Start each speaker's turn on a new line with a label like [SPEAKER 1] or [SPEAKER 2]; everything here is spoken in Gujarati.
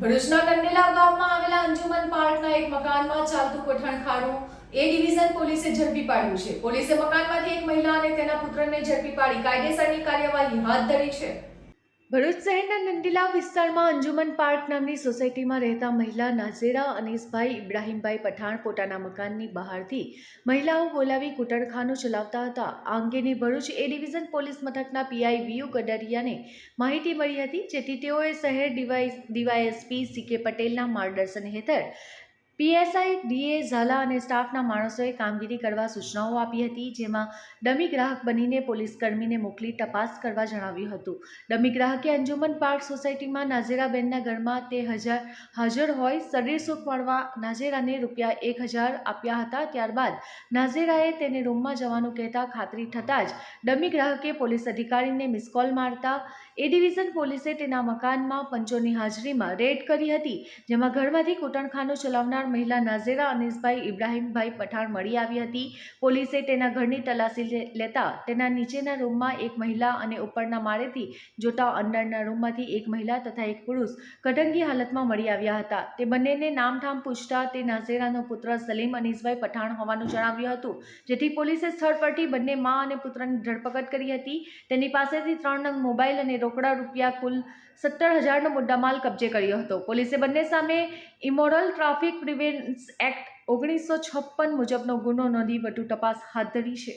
[SPEAKER 1] ભરૂચના કંડેલા ગામમાં આવેલા અંજુમન પાર્કના એક મકાનમાં ચાલતું પઠાણખાનું એ ડિવિઝન પોલીસે ઝડપી પાડ્યું છે. પોલીસે મકાનમાંથી એક મહિલા અને તેના પુત્રને ઝડપી પાડી કાયદેસરની કાર્યવાહી હાથ ધરી છે. ભરૂચ શહેરના નંદીલા વિસ્તારમાં અંજુમન પાર્ક નામની સોસાયટીમાં રહેતા મહિલા નાઝેરા અનીસભાઈ ઇબ્રાહીમભાઈ પઠાણ પોતાના મકાનની બહારથી મહિલાઓ બોલાવી કુટરખાનું ચલાવતા હતા. આ અંગેની ભરૂચ એ ડિવિઝન પોલીસ મથકના પીઆઈ વીયુ ગડરિયાને માહિતી મળી હતી, જેથી તેઓએ શહેર ડીવાય ડીવાયએસપી સી કે પટેલના માર્ગદર્શન હેઠળ પીએસઆઈ, ડીએ, ઝાલા અને સ્ટાફના માણસોએ કામગીરી કરવા સૂચનાઓ આપી હતી, જેમાં ડમી ગ્રાહક બનીને પોલીસ કર્મીને મોકલી તપાસ કરવા જણાવ્યું હતું. ડમી ગ્રાહકે અંજુમન પાર્ક સોસાયટીમાં નાઝેરાબેનના ઘરમાં તે હજાર હાજર હોય શરીર સુખ મળવા નાઝેરાને રૂપિયા એક હજાર આપ્યા હતા, ત્યારબાદ નાઝેરાએ તેને રૂમમાં જવાનું કહેતા ખાતરી થતાં જ ડમી ગ્રાહકે પોલીસ અધિકારીને મિસકોલ મારતા એ ડિવિઝન પોલીસે તેના મકાનમાં પંચોની હાજરીમાં રેડ કરી હતી, જેમાં ઘરમાંથી કૂટણખાનું ચલાવનાર મહિલા નાઝેરા અનીસભાઈ ઇબ્રાહીમભાઈ પઠાણ મળી આવી હતી. પોલીસે તેના ઘરની તલાશી લેતા તેના નીચેના રૂમમાં એક મહિલા અને ઉપરના માળેથી જોતા અંદરના રૂમમાંથી એક મહિલા તથા એક પુરુષ કટંગી હાલતમાં મળી આવ્યા હતા. તે બંનેને નામઠામ પૂછતા તે નાઝેરાનો પુત્ર સલીમ અનીસભાઈ પઠાણ હોવાનું જણાવ્યું હતું, જેથી પોલીસે સ્થળ પરથી બંને મા અને પુત્રની ધરપકડ કરી હતી. તેની પાસેથી ત્રણ નંગ મોબાઈલ અને રોકડા રૂપિયા કુલ સત્તર હજારનો મુદ્દામાલ કબજે કર્યો હતો. પોલીસે બંને સામે ઇમોરલ ટ્રાફિક પ્રિવેન્સ એક્ટ ઓગણીસો છપ્પન મુજબનો ગુનો નોંધી વધુ તપાસ હાથ ધરી છે.